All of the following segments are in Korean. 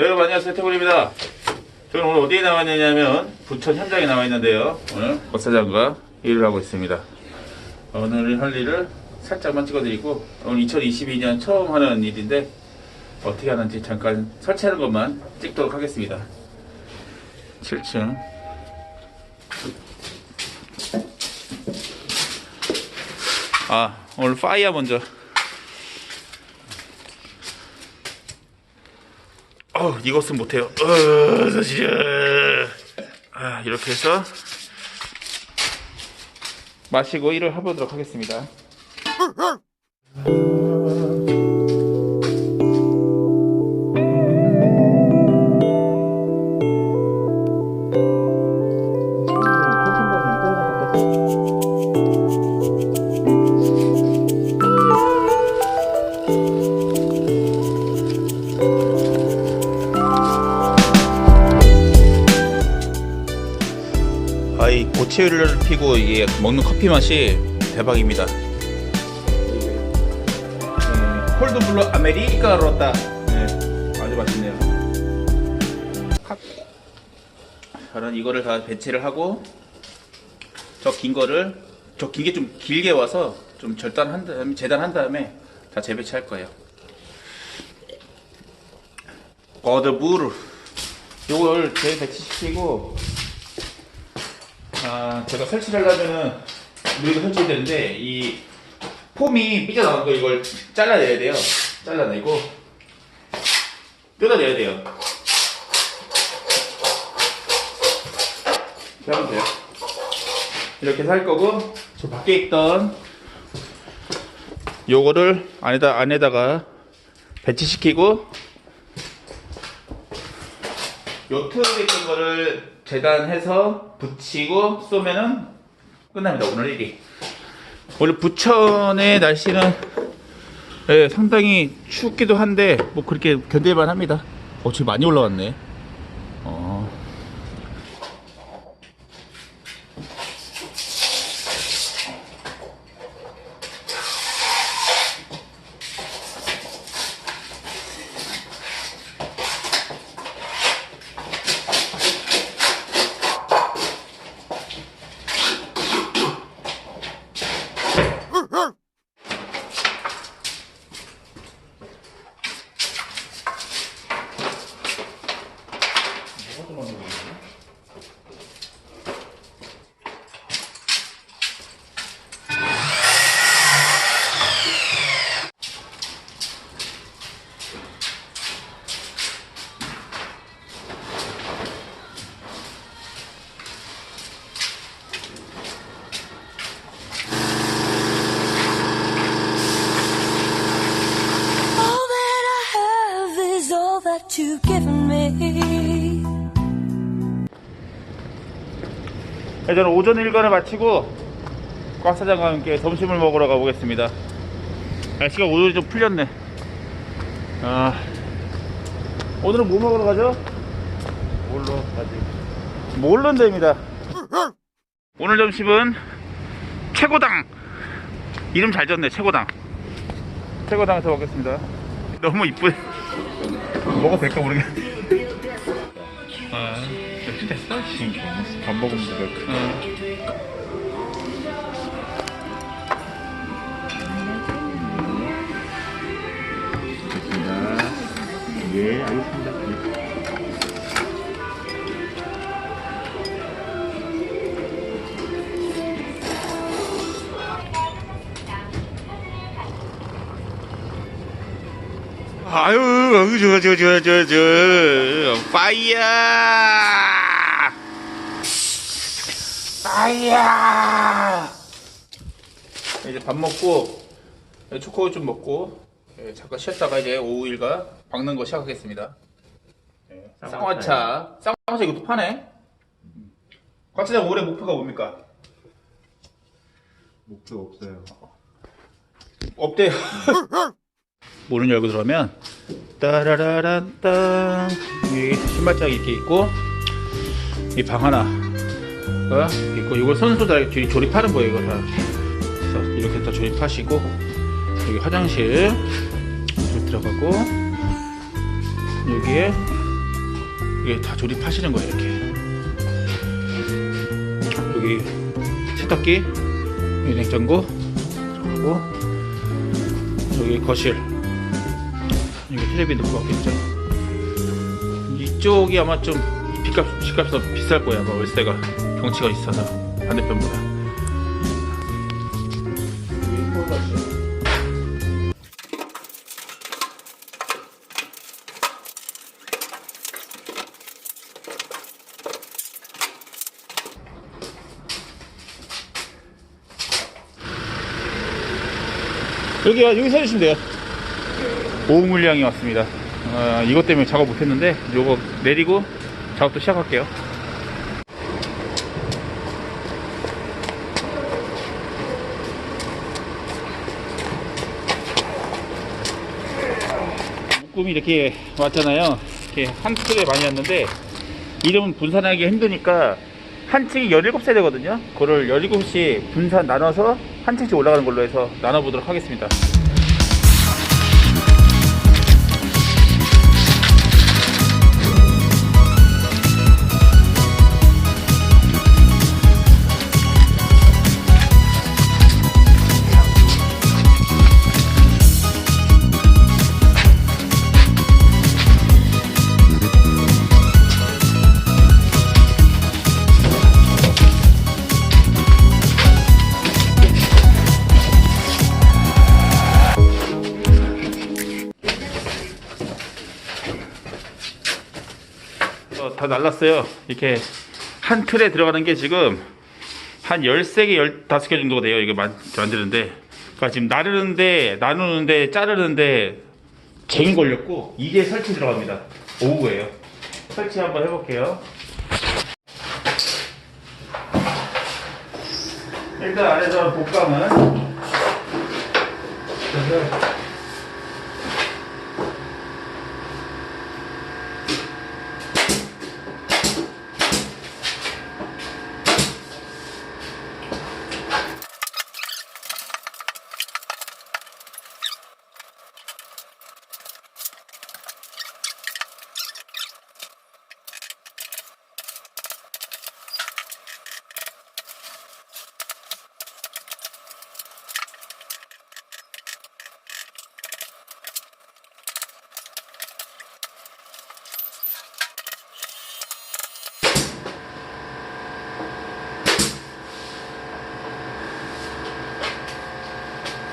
여러분 안녕하세요. 태블입니다. 저는 오늘 어디에 나와 있느냐면 부천 현장에 나와 있는데요. 오늘 박 사장과 일을 하고 있습니다. 오늘 할 일을 살짝만 찍어드리고 오늘 2022년 처음 하는 일인데 어떻게 하는지 잠깐 설치하는 것만 찍도록 하겠습니다. 7층. 아 오늘 파이어 먼저 어, 이것은 못해요. 어, 이렇게 해서 마시고 일을 해보도록 하겠습니다. 고체를 피고 이게 먹는 커피 맛이 대박입니다. 음, 콜드블루 아메리카노다. 네, 아주 맛있네요. 컵. 저는 이거를 다 배치를 하고 저 긴 거를 저 긴 게 좀 길게 와서 좀 절단한 다음에 재단한 다음에 다 재배치할 거예요. 거드부르 요걸 재배치시키고 아, 제가 설치를 하려면은 여기가 설치해야 되는데 이 폼이 삐져나온 거 이걸 잘라내야 돼요. 잘라내고 뜯어내야 돼요. 이렇게 하면 돼요. 이렇게 할 거고 저 밖에 있던 요거를 안에다 안에다가 배치시키고 요 틀에 있던 거를 재단해서 붙이고 쏘면은 끝납니다. 오늘 일이. 원래 부천의 날씨는 예, 상당히 춥기도 한데 뭐 그렇게 견딜만 합니다. 어, 지금 많이 올라왔네. That you've given me. 네, 저는 오전 일과를 마치고 꽉 사장과 함께 점심을 먹으러 가보겠습니다. 날씨가 오늘 좀 풀렸네. 아, 오늘은 뭐 먹으러 가죠? 뭘로 가지? 몰론데입니다. 오늘 점심은 최고당. 이름 잘 졌네, 최고당. 최고당에서 먹겠습니다. 너무 이쁘. 먹어도 될까 모르겠네. 아, 역시 됐어. 밥 먹으면 돼. 응. 알겠습니다. 예, 알겠습니다. 아유, 아유, 저, 저, 저, 저, 저, 파이어! 파이어! 이제 밥 먹고, 초코우유 좀 먹고, 예, 잠깐 쉬었다가 이제 오후 일과 박는 거 시작하겠습니다. 예, 쌍화차. 쌍화차 이것도 파네? 곽차장 올해 목표가 뭡니까? 목표 없어요. 없대요. 문을 열고 들어오면 따라라란땅. 여기 신발장이 이렇게 있고 이 방 하나 가 있고 이걸 선수 다뒤 조립하는 거예요 이거 다. 이렇게 다 조립하시고 여기 화장실 들어가고 여기에 이게 다 조립하시는 거예요 이렇게. 여기 세탁기 여기 냉장고 그리고 여기 거실 텔레비 놓고 왔겠죠 이쪽이 아마 좀 집값, 집값이 더 비쌀 거야 아마 월세가 경치가 있어서 반대편보다 여기 코너실. 여기 서주시면 돼요. 오후 물량이 왔습니다. 아, 이것 때문에 작업 못했는데 요거 내리고 작업도 시작할게요. 묶음이 이렇게 왔잖아요. 이렇게 한 틀에 많이 왔는데 이름은 분산하기 힘드니까 한 층이 17세대거든요. 그거를 17시 분산 나눠서 한 층씩 올라가는 걸로 해서 나눠보도록 하겠습니다. 다 날랐어요. 이렇게 한 틀에 들어가는 게 지금 한 13개, 15개 정도가 돼요. 만, 만드는데. 그러니까 지금 나르는데, 나누는데, 자르는데 쟁이 걸렸고, 이제 설치 들어갑니다. 오후에요. 설치 한번 해볼게요. 일단 안에서 복강은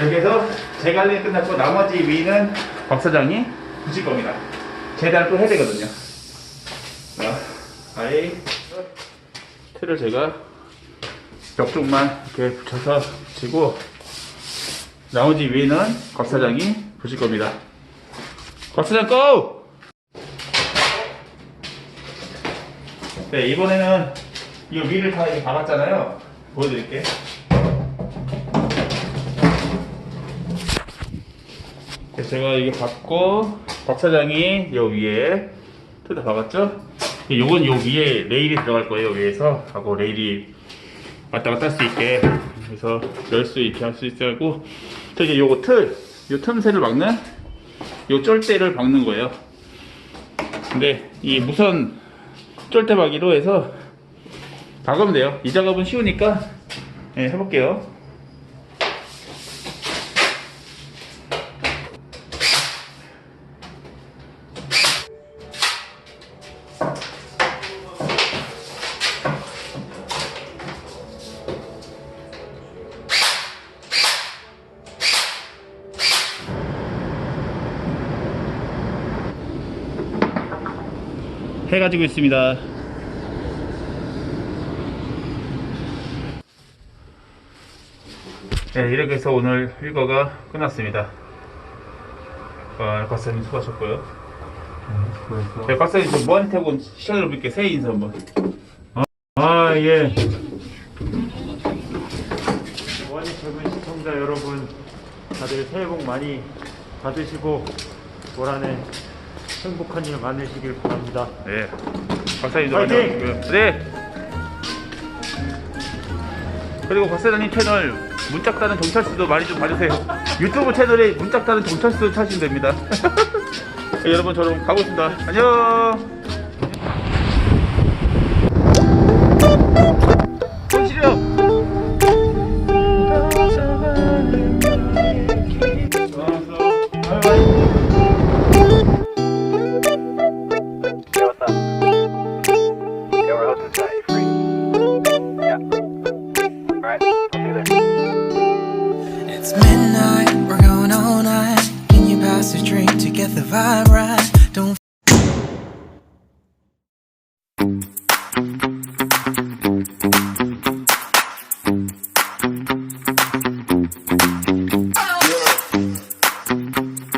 여기서 재갈리 끝났고 나머지 위는 박 사장이 붙일 겁니다. 재단을 또 해야 되거든요. 자, 아예 틀을 제가 벽 쪽만 이렇게 붙여서 붙이고 나머지 위는 곽 사장이 붙일 겁니다. 곽 사장 고! 네 이번에는 이 위를 다 이렇게 박았잖아요. 보여드릴게. 제가 이게 받고 박 사장이 요 위에 틀다 박았죠? 요건 요 위에 레일이 들어갈 거예요 위에서 하고 레일이 왔다 갔다 할 수 있게 그래서 열 수 있게 할 수 있어고 또 이제 요거 틀, 요 틈새를 막는 요 쫄대를 박는 거예요. 근데 이 무선 쫄대 박이로 해서 박으면 돼요. 이 작업은 쉬우니까 예, 해볼게요. 해가지고 있습니다. 네, 이렇게 해서 오늘 일과가 끝났습니다. 아, 박사님 수고하셨고요. 네, 박사님 좀 뭐한테 하고 시간을 볼게 새해 인사 한번. 아, 예. 원이 젊은 시청자 여러분, 다들 새해 복 많이 받으시고, 올 한해 행복한 일 많으시길 바랍니다. 네, 박사님도 많이 파이팅! 와주고요. 네. 그리고 박사님 채널 문짝다는 정찰수도 많이 좀 봐주세요. 유튜브 채널에 문짝다는 정찰수 찾으시면 됩니다. 네, 여러분 저는 가고 있습니다. 안녕. It's midnight, we're going all night. Can you pass a drink to get the vibe right?